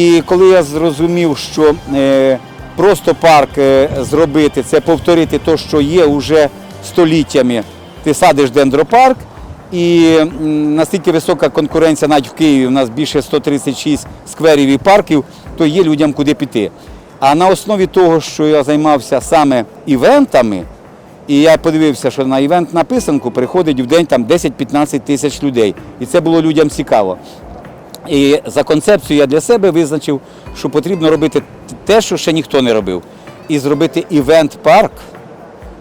І коли я зрозумів, що е, просто парк е, зробити, це повторити те, що є вже століттями. Ти садиш дендропарк, і настільки висока конкуренція навіть в Києві, у нас більше 136 скверів і парків, то є людям куди піти. А на основі того, що я займався саме івентами, і я подивився, що на івент на писанку приходить в день там 10-15 тисяч людей. І це було людям цікаво. І за концепцією я для себе визначив, що потрібно робити те, що ще ніхто не робив. І зробити івент-парк,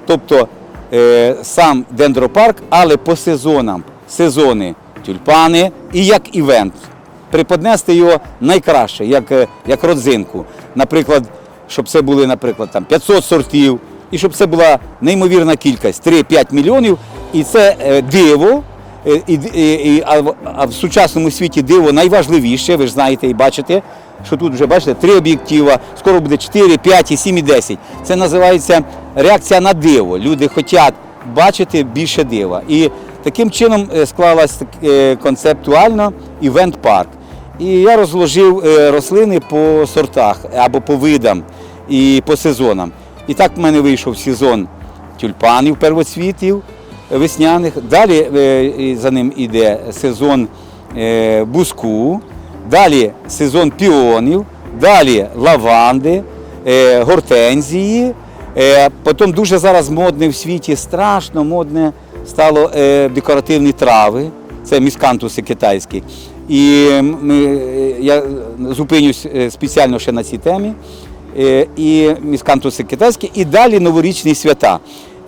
тобто е, сам дендропарк, але по сезонам. Сезони тюльпани і як івент. Приподнести його найкраще, як, е, як родзинку. Наприклад, щоб це були, наприклад, там 500 сортів, і щоб це була неймовірна кількість 3-5 мільйонів. І це е, диво. Е, І, і, а, а в сучасному світі диво найважливіше, ви ж знаєте і бачите, що тут вже бачите три об'єктива, скоро буде 4, 5, і 7 і 10. Це називається реакція на диво. Люди хочуть бачити більше дива. І таким чином е, склалась е, концептуально івент-парк. І я розложив рослини по сортах або по видам і по сезонам. І так в мене вийшов сезон тюльпанів первоцвітів весняних. Далі е, за ним іде сезон е, буску, далі сезон піонів, далі лаванди, е, гортензії. Потім дуже зараз модне в світі, страшно модне стало декоративні трави. Це міскантуси китайські. І я зупинюсь спеціально ще на цій темі. І міскантуси китайські, і далі новорічні свята.